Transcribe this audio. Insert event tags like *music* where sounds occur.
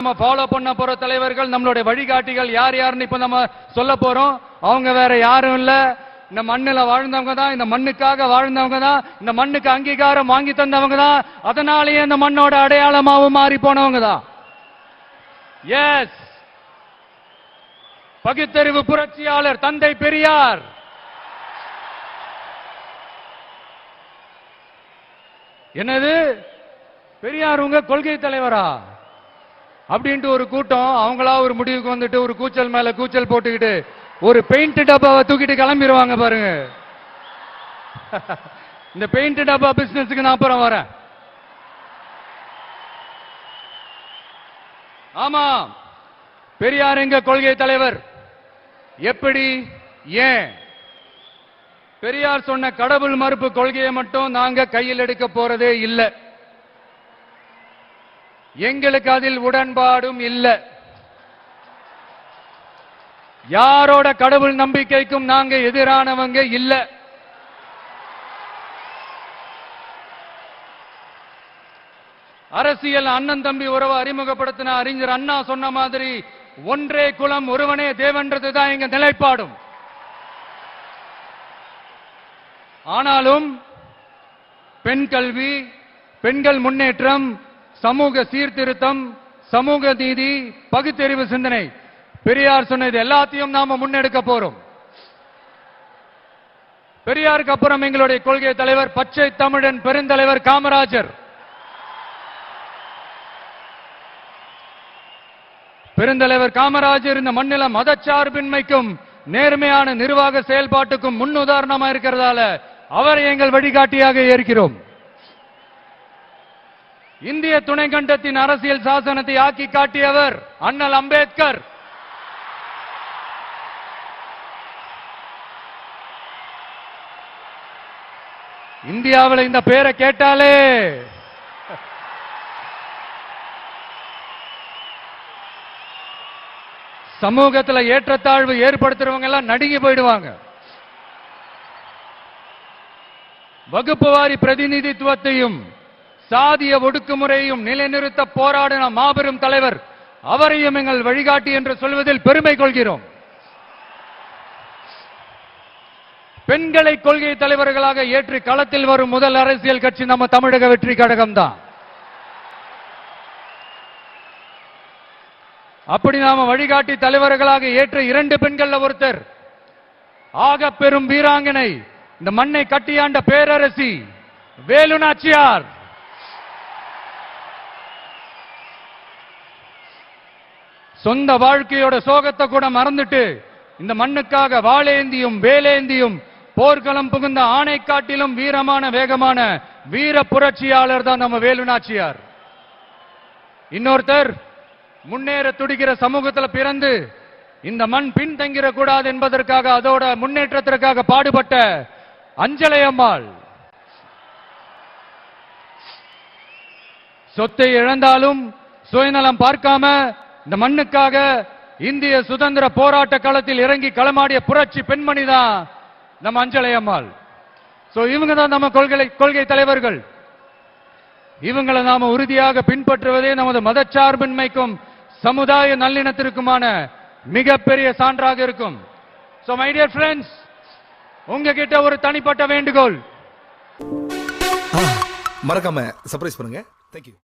நம்ம ஃபாலோ பண்ண போற தலைவர்கள் நம்மளுடைய வழிகாட்டிகள் யார் யாருன்னு இப்ப நம்ம சொல்ல போறோம். அவங்க வேற யாரும் இல்ல. இந்த மண்ணில் வாழ்ந்தவங்க தான் இந்த மண்ணுக்காக வாழ்ந்தவங்க தான் இந்த மண்ணுக்கு அங்கீகாரம் வாங்கி தந்தவங்க தான். அதனாலேயே இந்த மண்ணோட அடையாளமாவும் மாறி போனவங்க தான். எஸ் பகுத்தறிவு புரட்சியாளர் தந்தை பெரியார். என்னது? பெரியார் உங்க கொள்கை தலைவரா? அப்படின்ட்டு ஒரு கூட்டம் அவங்களா ஒரு முடிவுக்கு வந்துட்டு ஒரு கூச்சல் மேல கூச்சல் போட்டுக்கிட்டு ஒரு பெயிண்ட் டப்பாவை தூக்கிட்டு கிளம்பிடுவாங்க பாருங்க. *laughs* இந்த பெயிண்ட் டப்பா பிசினஸுக்கு நான் அப்புறம் வரேன். ஆமா பெரியார் எங்க கொள்கை தலைவர்? எப்படி ஏன்? பெரியார் சொன்ன கடவுள் மறுப்பு கொள்கையை மட்டும் நாங்க கையில் எடுக்க போறதே இல்லை. எங்களுக்கு அதில் உடன்பாடும் இல்ல. யாரோட கடவுள் நம்பிக்கைக்கும் நாங்க எதிரானவங்க இல்ல. அரசியல் அண்ணன் தம்பி உறவை அறிமுகப்படுத்தின அறிஞர் அண்ணா சொன்ன மாதிரி ஒன்றே குலம் ஒருவனே தேவன்றதுதான் எங்க நிலைப்பாடும். ஆனாலும் பெண் கல்வி பெண்கள் முன்னேற்றம் சமூக சீர்திருத்தம் சமூக நீதி பகுத்தறிவு சிந்தனை. பெரியார் சொன்னது எல்லாத்தையும் நாம முன்னெடுக்க போறோம். பெரியாருக்கு அப்புறம் எங்களுடைய கொள்கை தலைவர் பச்சை தமிழன் பெருந்தலைவர் காமராஜர். பெருந்தலைவர் காமராஜர் இந்த மண்ணில மதச்சார்பின்மைக்கும் நேர்மையான நிர்வாக செயல்பாட்டுக்கும் முன்னுதாரணமா இருக்கிறதால அவரை எங்கள் வழிகாட்டியாக ஏற்கிறோம். இந்திய துணைக்கண்டத்தின் அரசியல் சாசனத்தை ஆக்கி காட்டியவர் அண்ணல் அம்பேத்கர். இந்தியாவில் இந்த பேரை கேட்டாலே சமூகத்தில் ஏற்றத்தாழ்வு ஏற்படுத்துறவங்க எல்லாம் நடுங்கி போயிடுவாங்க. வகுப்பு வாரி பிரதிநிதித்துவத்தையும் சாதிய ஒடுக்குமுறையும் நிலைநிறுத்த போராடின மாபெரும் தலைவர் அவரையும் எங்கள் வழிகாட்டி என்று சொல்வதில் பெருமை கொள்கிறோம். பெண்களை கொள்கை தலைவர்களாக ஏற்றி களத்தில் வரும் முதல் அரசியல் கட்சி நம்ம தமிழக வெற்றி கழகம் தான். அப்படி நாம வழிகாட்டி தலைவர்களாக ஏற்ற இரண்டு பெண்கள்ல ஒருத்தர் ஆக பெரும் வீராங்கனை இந்த மண்ணை கட்டியாண்ட பேரரசி வேலு சொந்த வாழ்க்கையோட சோகத்தை கூட மறந்துட்டு இந்த மண்ணுக்காக வாளேந்தியும் வேலேந்தியும் போர்க்களம் புகுந்த ஆணைக்காட்டிலும் வீரமான வேகமான வீர புரட்சியாளர் தான் நம்ம வேலு நாச்சியார் இன்னொருத்தர் முன்னேற துடிக்கிற சமூகத்துல பிறந்து இந்த மண் பின்தங்கிட கூடாது என்பதற்காக அதோட முன்னேற்றத்திற்காக பாடுபட்ட அஞ்சலை அம்மாள். சொத்தை இழந்தாலும் சுயநலம் பார்க்காம இந்த மண்ணுக்காக இந்திய சுதந்திர போராட்ட களத்தில் இறங்கி களமாடிய புரட்சி பெண்மணி தான் நம்ம அஞ்சலை அம்மாள். சோ இவங்க தான் நம்ம கொள்கை கொள்கை தலைவர்கள். இவங்களை நாம உறுதியாக பின்பற்றுவதே நமது மதச்சார்பின்மைக்கும் சமுதாய நல்லிணத்திற்குமான மிகப்பெரிய சான்றாக இருக்கும். சோ மை டியர் ஃப்ரெண்ட்ஸ் உங்ககிட்ட ஒரு தனிப்பட்ட வேண்டுகோள். மறக்காம சர்ப்ரைஸ் பண்ணுங்க. தேங்க்யூ